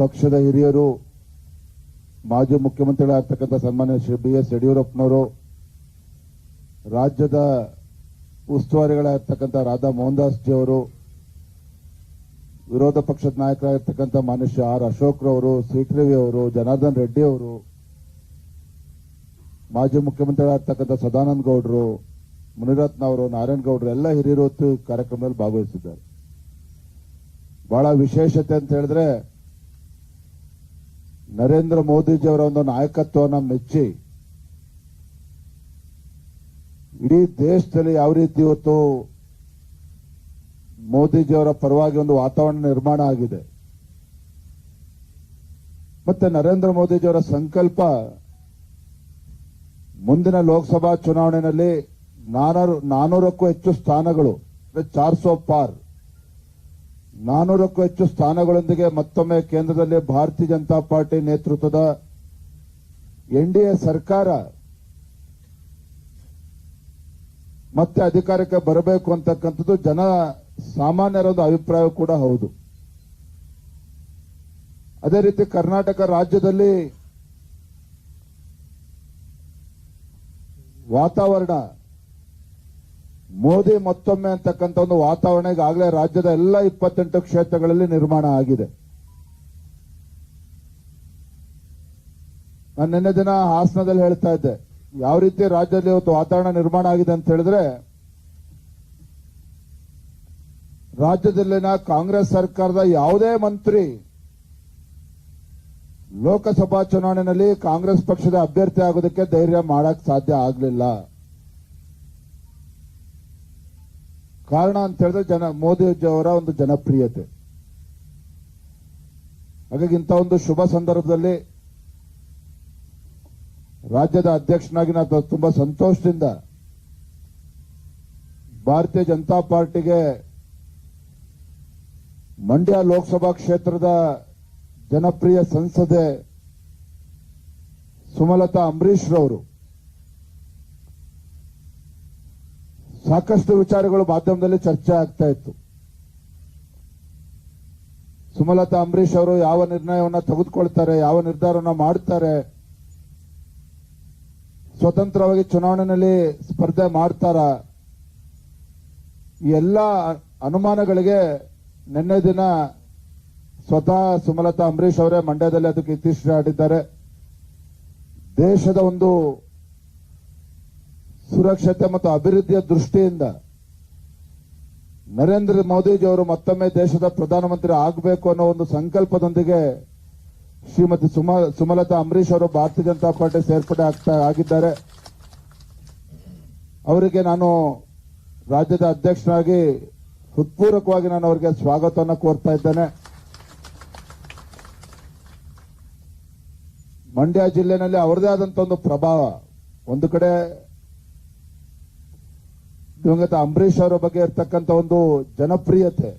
ಪಕ್ಷದ ಹಿರಿಯರು, ಮಾಜಿ ಮುಖ್ಯಮಂತ್ರಿಗಳಾಗ್ತಕ್ಕಂಥ ಸನ್ಮಾನ್ಯ ಶ್ರೀ ಬಿ ಎಸ್ ಯಡಿಯೂರಪ್ಪನವರು, ರಾಜ್ಯದ ಉಸ್ತುವಾರಿಗಳಾಗಿರ್ತಕ್ಕಂಥ ರಾಧಾ ಮೋಹನ್ದಾಸ್ ಜಿ ಅವರು ವಿರೋಧ ಪಕ್ಷದ ನಾಯಕರಾಗಿರ್ತಕ್ಕಂಥ ಮಾನ್ಯ ಆರ್ ಅಶೋಕ್ ರವರು ಸಿಟಿರವಿ ಅವರು ಜನಾರ್ದನ್ ರೆಡ್ಡಿ ಅವರು ಮಾಜಿ ಮುಖ್ಯಮಂತ್ರಿಗಳಾಗಿರ್ತಕ್ಕಂಥ ಸದಾನಂದ ಗೌಡರು, ಮುನಿರತ್ನ ಅವರು, ನಾರಾಯಣ ಗೌಡರು, ಎಲ್ಲ ಹಿರಿಯರು ಕಾರ್ಯಕ್ರಮದಲ್ಲಿ ಭಾಗವಹಿಸಿದ್ದಾರೆ. ಬಹಳ ವಿಶೇಷತೆ ಅಂತ ಹೇಳಿದ್ರೆ, ನರೇಂದ್ರ ಮೋದಿಜಿಯವರ ಒಂದು ನಾಯಕತ್ವವನ್ನು ಮೆಚ್ಚಿ, ಇಡೀ ದೇಶದಲ್ಲಿ ಯಾವ ರೀತಿ ಇವತ್ತು ಮೋದಿಜಿಯವರ ಪರವಾಗಿ ಒಂದು ವಾತಾವರಣ ನಿರ್ಮಾಣ ಆಗಿದೆ. ಮತ್ತೆ ನರೇಂದ್ರ ಮೋದಿಜಿಯವರ ಸಂಕಲ್ಪ ಮುಂದಿನ ಲೋಕಸಭಾ ಚುನಾವಣೆಯಲ್ಲಿ ನಾನೂರು, ನಾನೂರಕ್ಕೂ ಹೆಚ್ಚು ಸ್ಥಾನಗಳು ಚಾರ್ ಸೋ ಪಾರ್. ನಾನೂರಕ್ಕೂ ಹೆಚ್ಚು ಸ್ಥಾನಗಳೊಂದಿಗೆ ಮತ್ತೊಮ್ಮೆ ಕೇಂದ್ರದಲ್ಲಿ ಭಾರತೀಯ ಜನತಾ ಪಾರ್ಟಿ ನೇತೃತ್ವದ ಎನ್ಡಿಎ ಸರ್ಕಾರ ಮತ್ತೆ ಅಧಿಕಾರಕ್ಕೆ ಬರಬೇಕು ಅಂತಕ್ಕಂಥದ್ದು ಜನ ಸಾಮಾನ್ಯರ ಒಂದು ಅಭಿಪ್ರಾಯ ಕೂಡ ಹೌದು. ಅದೇ ರೀತಿ ಕರ್ನಾಟಕ ರಾಜ್ಯದಲ್ಲಿ ವಾತಾವರಣ ಮೋದಿ ಮತ್ತೊಮ್ಮೆ ಅಂತಕ್ಕಂಥ ಒಂದು ವಾತಾವರಣ ಈಗಾಗಲೇ ರಾಜ್ಯದ ಎಲ್ಲ ಇಪ್ಪತ್ತೆಂಟು ಕ್ಷೇತ್ರಗಳಲ್ಲಿ ನಿರ್ಮಾಣ ಆಗಿದೆ. ನಾನು ನಿನ್ನೆ ದಿನ ಹಾಸನದಲ್ಲಿ ಹೇಳ್ತಾ ಇದ್ದೆ, ಯಾವ ರೀತಿ ರಾಜ್ಯದಲ್ಲಿ ಇವತ್ತು ವಾತಾವರಣ ನಿರ್ಮಾಣ ಆಗಿದೆ ಅಂತ ಹೇಳಿದ್ರೆ, ರಾಜ್ಯದಲ್ಲಿನ ಕಾಂಗ್ರೆಸ್ ಸರ್ಕಾರದ ಯಾವುದೇ ಮಂತ್ರಿ ಲೋಕಸಭಾ ಚುನಾವಣೆಯಲ್ಲಿ ಕಾಂಗ್ರೆಸ್ ಪಕ್ಷದ ಅಭ್ಯರ್ಥಿ ಆಗೋದಕ್ಕೆ ಧೈರ್ಯ ಮಾಡಕ್ ಸಾಧ್ಯ ಆಗಲಿಲ್ಲ. ಕಾರಣ ಅಂತ ಹೇಳಿದ್ರೆ ಜನ, ಮೋದಿ ಅವರ ಒಂದು ಜನಪ್ರಿಯತೆ. ಹಾಗಾಗಿ ಇಂಥ ಒಂದು ಶುಭ ಸಂದರ್ಭದಲ್ಲಿ ರಾಜ್ಯದ ಅಧ್ಯಕ್ಷನಾಗಿ ನಾನು ತುಂಬಾ ಸಂತೋಷದಿಂದ ಭಾರತೀಯ ಜನತಾ ಪಾರ್ಟಿಗೆ ಮಂಡ್ಯ ಲೋಕಸಭಾ ಕ್ಷೇತ್ರದ ಜನಪ್ರಿಯ ಸಂಸದೆ ಸುಮಲತಾ ಅಂಬರೀಶ್ ರವರು ಸಾಕಷ್ಟು ವಿಚಾರಗಳು ಮಾಧ್ಯಮದಲ್ಲಿ ಚರ್ಚೆ ಆಗ್ತಾ ಇತ್ತು. ಸುಮಲತಾ ಅಂಬರೀಶ್ ಅವರು ಯಾವ ನಿರ್ಣಯವನ್ನ ತೆಗೆದುಕೊಳ್ತಾರೆ, ಯಾವ ನಿರ್ಧಾರವನ್ನ ಮಾಡ್ತಾರೆ, ಸ್ವತಂತ್ರವಾಗಿ ಚುನಾವಣೆಯಲ್ಲಿ ಸ್ಪರ್ಧೆ ಮಾಡ್ತಾರ, ಈ ಎಲ್ಲ ಅನುಮಾನಗಳಿಗೆ ನಿನ್ನೆ ದಿನ ಸ್ವತಃ ಸುಮಲತಾ ಅಂಬರೀಶ್ ಅವರೇ ಮಂಡ್ಯದಲ್ಲಿ ಅದಕ್ಕೆ ಇತ್ತೀಚೆಗೆ ಆಡಿದ್ದಾರೆ. ದೇಶದ ಒಂದು ಸುರಕ್ಷತೆ ಮತ್ತು ಅಭಿವೃದ್ಧಿಯ ದೃಷ್ಟಿಯಿಂದ ನರೇಂದ್ರ ಮೋದಿಜಿ ಅವರು ಮತ್ತೊಮ್ಮೆ ದೇಶದ ಪ್ರಧಾನಮಂತ್ರಿ ಆಗಬೇಕು ಅನ್ನೋ ಒಂದು ಸಂಕಲ್ಪದೊಂದಿಗೆ ಶ್ರೀಮತಿ ಸುಮ, ಸುಮಲತಾ ಅಂಬರೀಶ್ ಅವರು ಭಾರತೀಯ ಜನತಾ ಪಾರ್ಟಿ ಸೇರ್ಪಡೆ ಆಗ್ತಾ ಆಗಿದ್ದಾರೆ. ಅವರಿಗೆ ನಾನು ರಾಜ್ಯದ ಅಧ್ಯಕ್ಷನಾಗಿ ಹೃತ್ಪೂರ್ವಕವಾಗಿ ನಾನು ಅವರಿಗೆ ಸ್ವಾಗತವನ್ನು ಕೋರ್ತಾ ಇದ್ದೇನೆ. ಮಂಡ್ಯ ಜಿಲ್ಲೆನಲ್ಲಿ ಅವರದೇ ಆದಂತ ಒಂದು ಪ್ರಭಾವ. ಒಂದು ಕಡೆ ದಿವಂಗತ ಅಂಬರೀಶ್ ಅವರ ಬಗ್ಗೆ ಇರ್ತಕ್ಕಂಥ ಒಂದು ಜನಪ್ರಿಯತೆ,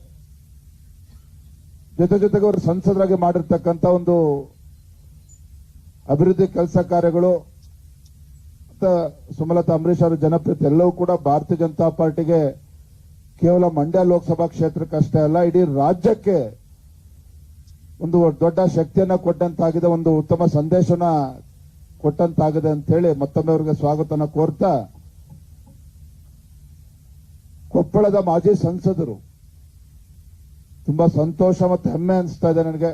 ಜೊತೆ ಜೊತೆಗೆ ಅವರು ಸಂಸದರಾಗಿ ಮಾಡಿರ್ತಕ್ಕಂಥ ಒಂದು ಅಭಿವೃದ್ಧಿ ಕೆಲಸ ಕಾರ್ಯಗಳು ಸುಮಲತಾ ಅಂಬರೀಶ್ ಅವರ ಜನಪ್ರಿಯತೆ ಎಲ್ಲವೂ ಕೂಡ ಭಾರತೀಯ ಜನತಾ ಪಾರ್ಟಿಗೆ ಕೇವಲ ಮಂಡ್ಯ ಲೋಕಸಭಾ ಕ್ಷೇತ್ರಕ್ಕಷ್ಟೇ ಅಲ್ಲ, ಇಡೀ ರಾಜ್ಯಕ್ಕೆ ಒಂದು ದೊಡ್ಡ ಶಕ್ತಿಯನ್ನ ಕೊಟ್ಟಂತಾಗಿದೆ, ಒಂದು ಉತ್ತಮ ಸಂದೇಶನ ಕೊಟ್ಟಂತಾಗಿದೆ ಅಂತ ಹೇಳಿ ಮತ್ತೊಮ್ಮೆ ಅವರಿಗೆ ಸ್ವಾಗತನ ಕೋರ್ತಾ ಕೊಪ್ಪಳದ ಮಾಜಿ ಸಂಸದರು. ತುಂಬಾ ಸಂತೋಷ ಮತ್ತು ಹೆಮ್ಮೆ ಅನಿಸ್ತಾ ಇದೆ ನನಗೆ.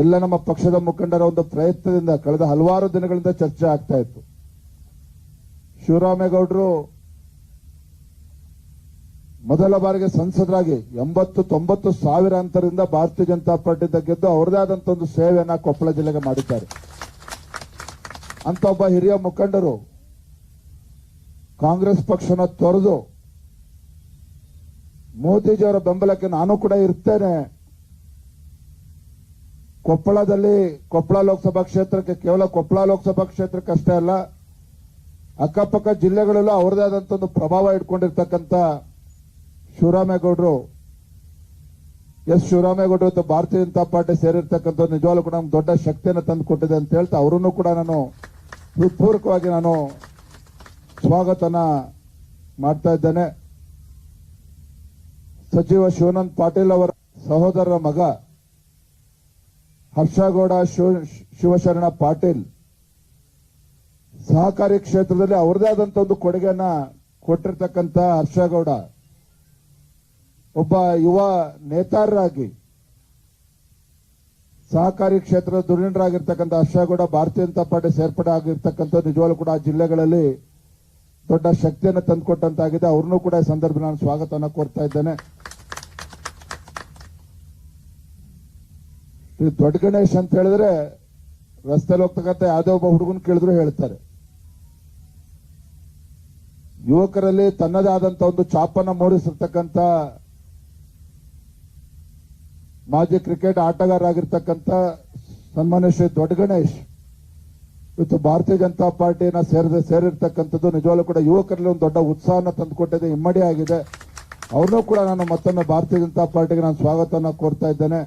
ಎಲ್ಲ ನಮ್ಮ ಪಕ್ಷದ ಮುಖಂಡರ ಒಂದು ಪ್ರಯತ್ನದಿಂದ ಕಳೆದ ಹಲವಾರು ದಿನಗಳಿಂದ ಚರ್ಚೆ ಆಗ್ತಾ ಇತ್ತು. ಶಿವರಾಮೇಗೌಡರು ಮೊದಲ ಬಾರಿಗೆ ಸಂಸದರಾಗಿ ಎಂಬತ್ತು ತೊಂಬತ್ತು ಸಾವಿರ ಅಂತರಿಂದ ಭಾರತೀಯ ಜನತಾ ಪಾರ್ಟಿ ಗೆದ್ದು ಅವರದೇ ಆದಂತ ಒಂದು ಸೇವೆಯನ್ನ ಕೊಪ್ಪಳ ಜಿಲ್ಲೆಗೆ ಮಾಡಿದ್ದಾರೆ. ಅಂತ ಒಬ್ಬ ಹಿರಿಯ ಮುಖಂಡರು ಕಾಂಗ್ರೆಸ್ ಪಕ್ಷನ ತೊರೆದು ಮೋದಿಜಿಯವರ ಬೆಂಬಲಕ್ಕೆ ನಾನು ಕೂಡ ಇರ್ತೇನೆ. ಕೊಪ್ಪಳದಲ್ಲಿ ಕೊಪ್ಪಳ ಲೋಕಸಭಾ ಕ್ಷೇತ್ರಕ್ಕೆ ಕೇವಲ ಕೊಪ್ಪಳ ಲೋಕಸಭಾ ಕ್ಷೇತ್ರಕ್ಕೆ ಅಷ್ಟೇ ಅಲ್ಲ, ಅಕ್ಕಪಕ್ಕ ಜಿಲ್ಲೆಗಳಲ್ಲೂ ಅವರದೇ ಆದಂತ ಒಂದು ಪ್ರಭಾವ ಇಟ್ಕೊಂಡಿರ್ತಕ್ಕಂಥ ಶಿವರಾಮೇಗೌಡರು, ಎಸ್ ಶಿವರಾಮೇಗೌಡರು ಮತ್ತು ಭಾರತೀಯ ಜನತಾ ಪಾರ್ಟಿ ಸೇರಿರ್ತಕ್ಕಂಥ ನಿಜವಾಗ್ಲೂ ಕೂಡ ನಮ್ಗೆ ದೊಡ್ಡ ಶಕ್ತಿಯನ್ನು ತಂದುಕೊಟ್ಟಿದೆ ಅಂತ ಹೇಳ್ತಾ, ಅವರನ್ನು ಕೂಡ ನಾನು ಹೃತ್ಪೂರ್ವಕವಾಗಿ ನಾನು ಸ್ವಾಗತನ ಮಾಡ್ತಾ ಇದ್ದೇನೆ. ಸಚಿವ ಶಿವಾನಂದ್ ಪಾಟೀಲ್ ಅವರ ಸಹೋದರರ ಮಗ ಹರ್ಷಗೌಡ ಶಿವ- ಶಿವಶರಣ ಪಾಟೀಲ್ ಸಹಕಾರಿ ಕ್ಷೇತ್ರದಲ್ಲಿ ಅವರದೇ ಆದಂತ ಒಂದು ಕೊಡುಗೆಯನ್ನ ಕೊಟ್ಟಿರ್ತಕ್ಕಂಥ ಹರ್ಷಗೌಡ ಒಬ್ಬ ಯುವ ನೇತಾರರಾಗಿ, ಸಹಕಾರಿ ಕ್ಷೇತ್ರದ ಧುರೀಣರಾಗಿರ್ತಕ್ಕಂಥ ಹರ್ಷಗೌಡ ಭಾರತೀಯ ಜನತಾ ಪಾರ್ಟಿ ಸೇರ್ಪಡೆ ಆಗಿರ್ತಕ್ಕಂಥ ನಿಜವಾಗ್ಲೂ ಕೂಡ ಜಿಲ್ಲೆಗಳಲ್ಲಿ ದೊಡ್ಡ ಶಕ್ತಿಯನ್ನು ತಂದುಕೊಟ್ಟಂತಾಗಿದೆ. ಅವ್ರನ್ನೂ ಕೂಡ ಈ ಸಂದರ್ಭ ನಾನು ಸ್ವಾಗತವನ್ನು ಕೋರ್ತಾ ಇದ್ದೇನೆ. ದೊಡ್ಡ ಗಣೇಶ್ ಅಂತ ಹೇಳಿದ್ರೆ ರಸ್ತೆಯಲ್ಲಿ ಹೋಗ್ತಕ್ಕಂಥ ಯಾವುದೇ ಒಬ್ಬ ಹುಡುಗನ್ ಕೇಳಿದ್ರು ಹೇಳ್ತಾರೆ. ಯುವಕರಲ್ಲಿ ತನ್ನದೇ ಆದಂತ ಒಂದು ಚಾಪನ್ನ ಮೂಡಿಸಿರ್ತಕ್ಕಂಥ ಮಾಜಿ ಕ್ರಿಕೆಟ್ ಆಟಗಾರರಾಗಿರ್ತಕ್ಕಂಥ ಸನ್ಮಾನ್ಯ ಶ್ರೀ ದೊಡ್ಡ ಗಣೇಶ್ ಇವತ್ತು ಭಾರತೀಯ ಜನತಾ ಪಾರ್ಟಿನ ಸೇರಿದ ಸೇರಿರ್ತಕ್ಕಂಥದ್ದು ನಿಜವಾಗ್ಲೂ ಕೂಡ ಯುವಕರಲ್ಲಿ ಒಂದು ದೊಡ್ಡ ಉತ್ಸಾಹನ ತಂದುಕೊಟ್ಟಿದೆ, ಇಮ್ಮಡಿ ಆಗಿದೆ. ಅವ್ರನ್ನೂ ಕೂಡ ನಾನು ಮತ್ತೊಮ್ಮೆ ಭಾರತೀಯ ಜನತಾ ಪಾರ್ಟಿಗೆ ನಾನು ಸ್ವಾಗತವನ್ನು ಕೋರ್ತಾ ಇದ್ದೇನೆ.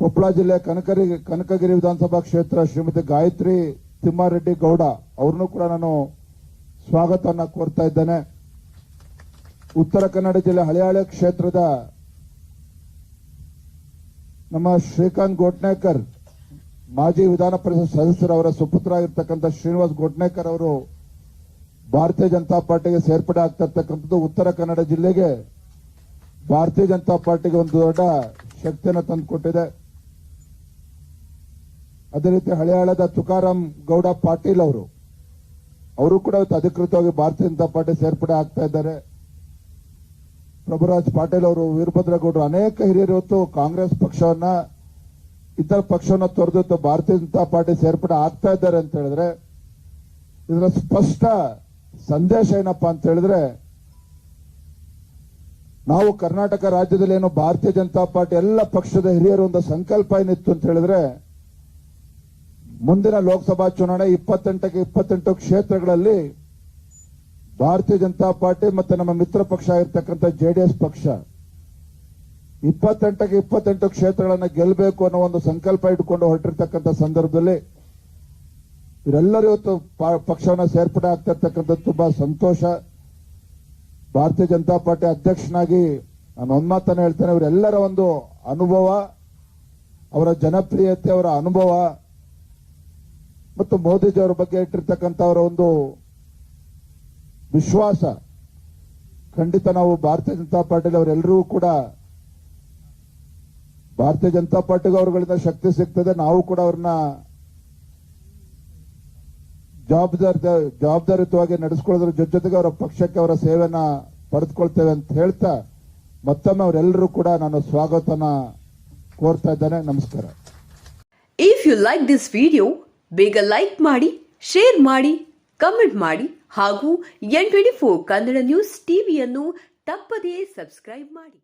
ಕೊಪ್ಪಳ ಜಿಲ್ಲೆ ಕನಕರಿ ಕನಕಗಿರಿ ವಿಧಾನಸಭಾ ಕ್ಷೇತ್ರ ಶ್ರೀಮತಿ ಗಾಯತ್ರಿ ತಿಮ್ಮಾರೆಡ್ಡಿ ಗೌಡ ಅವ್ರನ್ನೂ ಕೂಡ ನಾನು ಸ್ವಾಗತವನ್ನು ಕೋರ್ತಾ ಇದ್ದೇನೆ. ಉತ್ತರ ಕನ್ನಡ ಜಿಲ್ಲೆ ಹಳಿಯಾಳೆ ಕ್ಷೇತ್ರದ ನಮ್ಮ ಶ್ರೀಕಾಂತ್ ಗೋಟ್ನೇಕರ್ ಮಾಜಿ ವಿಧಾನ ಪರಿಷತ್ ಸದಸ್ಯರವರ ಸುಪುತ್ರ ಆಗಿರ್ತಕ್ಕಂಥ ಶ್ರೀನಿವಾಸ್ ಗೊಡ್ನೇಕರ್ ಅವರು ಭಾರತೀಯ ಜನತಾ ಪಾರ್ಟಿಗೆ ಸೇರ್ಪಡೆ ಆಗ್ತಾ ಇರ್ತಕ್ಕಂಥದ್ದು ಉತ್ತರ ಕನ್ನಡ ಜಿಲ್ಲೆಗೆ ಭಾರತೀಯ ಜನತಾ ಪಾರ್ಟಿಗೆ ಒಂದು ದೊಡ್ಡ ಶಕ್ತಿಯನ್ನು ತಂದುಕೊಟ್ಟಿದೆ. ಅದೇ ರೀತಿ ಹಳೆಯಾಳದ ತುಕಾರಾಂ ಗೌಡ ಪಾಟೀಲ್ ಅವರು ಅವರು ಕೂಡ ಅಧಿಕೃತವಾಗಿ ಭಾರತೀಯ ಜನತಾ ಪಾರ್ಟಿ ಸೇರ್ಪಡೆ ಆಗ್ತಾ ಇದ್ದಾರೆ. ಪ್ರಭುರಾಜ್ ಪಾಟೀಲ್ ಅವರು ವೀರಭದ್ರಗೌಡರು, ಅನೇಕ ಹಿರಿಯರು ಕಾಂಗ್ರೆಸ್ ಪಕ್ಷವನ್ನ ಇತರ ಪಕ್ಷವನ್ನ ತೊರೆದು ಭಾರತೀಯ ಜನತಾ ಪಾರ್ಟಿ ಸೇರ್ಪಡೆ ಆಗ್ತಾ ಇದ್ದಾರೆ ಅಂತ ಹೇಳಿದ್ರೆ, ಇದರ ಸ್ಪಷ್ಟ ಸಂದೇಶ ಏನಪ್ಪಾ ಅಂತ ಹೇಳಿದ್ರೆ, ನಾವು ಕರ್ನಾಟಕ ರಾಜ್ಯದಲ್ಲಿ ಏನು ಭಾರತೀಯ ಜನತಾ ಪಾರ್ಟಿ ಎಲ್ಲ ಪಕ್ಷದ ಹಿರಿಯರು ಒಂದು ಸಂಕಲ್ಪ ಏನಿತ್ತು ಅಂತ ಹೇಳಿದ್ರೆ, ಮುಂದಿನ ಲೋಕಸಭಾ ಚುನಾವಣೆ ಇಪ್ಪತ್ತೆಂಟಕ್ಕೆ ಇಪ್ಪತ್ತೆಂಟು ಕ್ಷೇತ್ರಗಳಲ್ಲಿ ಭಾರತೀಯ ಜನತಾ ಪಾರ್ಟಿ ಮತ್ತೆ ನಮ್ಮ ಮಿತ್ರ ಪಕ್ಷ ಆಗಿರ್ತಕ್ಕಂಥ ಜೆಡಿಎಸ್ ಪಕ್ಷ ಇಪ್ಪತ್ತೆಂಟಕ್ಕೆ ಇಪ್ಪತ್ತೆಂಟು ಕ್ಷೇತ್ರಗಳನ್ನು ಗೆಲ್ಲಬೇಕು ಅನ್ನೋ ಒಂದು ಸಂಕಲ್ಪ ಇಟ್ಟುಕೊಂಡು ಹೊರಟಿರ್ತಕ್ಕಂಥ ಸಂದರ್ಭದಲ್ಲಿ ಇವರೆಲ್ಲರೂ ಇವತ್ತು ಪಕ್ಷವನ್ನು ಸೇರ್ಪಡೆ ಆಗ್ತಿರ್ತಕ್ಕಂಥದ್ದು ತುಂಬಾ ಸಂತೋಷ. ಭಾರತೀಯ ಜನತಾ ಪಾರ್ಟಿ ಅಧ್ಯಕ್ಷನಾಗಿ ನಾನು ಒಂದ್ ಮಾತನ್ನ ಹೇಳ್ತೇನೆ, ಇವರೆಲ್ಲರ ಒಂದು ಅನುಭವ, ಅವರ ಜನಪ್ರಿಯತೆ, ಅವರ ಅನುಭವ, ಮತ್ತು ಮೋದಿಜಿಯವರ ಬಗ್ಗೆ ಇಟ್ಟಿರ್ತಕ್ಕಂಥ ಅವರ ಒಂದು ವಿಶ್ವಾಸ. ಖಂಡಿತ ನಾವು ಭಾರತೀಯ ಜನತಾ ಪಾರ್ಟಿಯಲ್ಲಿ ಅವರೆಲ್ಲರೂ ಕೂಡ ಭಾರತೀಯ ಜನತಾ ಪಾರ್ಟಿಗೂ ಅವರುಗಳಿಂದ ಶಕ್ತಿ ಸಿಗ್ತದೆ. ನಾವು ಕೂಡ ಅವ್ರನ್ನ ಜವಾಬ್ದಾರಿ ಜವಾಬ್ದಾರಿಯುತವಾಗಿ ನಡೆಸ್ಕೊಳ್ಳೋದ್ರ ಜೊತೆ ಜೊತೆಗೆ ಅವರ ಪಕ್ಷಕ್ಕೆ ಅವರ ಸೇವೆನ ಪಡೆದುಕೊಳ್ತೇವೆ ಅಂತ ಹೇಳ್ತಾ, ಮತ್ತೊಮ್ಮೆ ಅವರೆಲ್ಲರೂ ಕೂಡ ನಾನು ಸ್ವಾಗತನ ಕೋರ್ತಾ ಇದ್ದೇನೆ. ನಮಸ್ಕಾರ. If you like this video ಬೇಗ ಲೈಕ್ ಮಾಡಿ ಶೇರ್ ಮಾಡಿ ಕಮೆಂಟ್ ಮಾಡಿ, ಹಾಗೂ N twenty four Kannada news ಟಿವಿಯನ್ನು ತಪ್ಪದೇ ಸಬ್ಸ್ಕ್ರೈಬ್ ಮಾಡಿ.